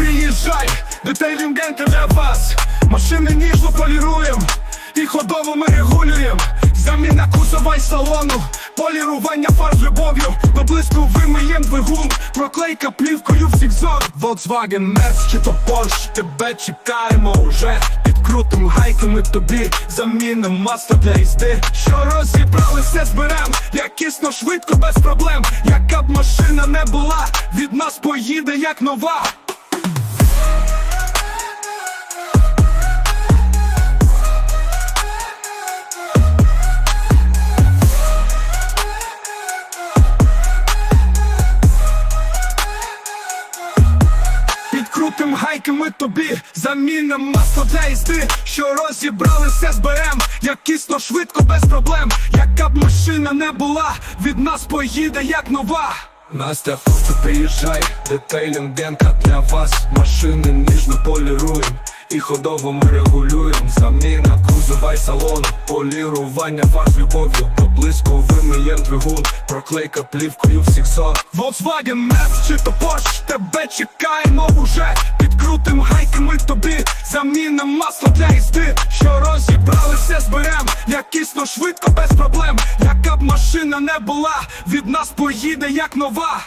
приїжджай, детейлінг для вас. Машини ніжно поліруєм і ходово ми регулюєм. Заміна кузова салону, полірування фар з любов'ю, до блиску вимиєм двигун, проклейка плівкою всіх зон. Volkswagen, Merc чи то Porsche, тебе чекаємо уже. Підкрутим гайками тобі заміним масло для їзди. Що розібрали, все зберем, якісно, швидко, без проблем. Яка машина не була, від нас поїде як нова. Підкрутим гайками тобі, заміним масло для їзди, що розібрали, все зберем, якісно, швидко, без проблем. Яка б машина не була, від нас поїде як нова. Настя, просто приїжджай, детейлінг денка для вас. Машини ніжно поліруєм і ходово ми регулюєм. Заміна кузова й салону, полірування фар з любов'ю, до вимиєм двигун, проклейка плівкою всіх зон. Volkswagen, Merc чи то Porsche, тебе чекаємо уже. Підкрутим гайками тобі, заміним масло для їзди, що розібрали, все зберем, якісно, швидко, без проблем. Яка не була, від нас поїде як нова.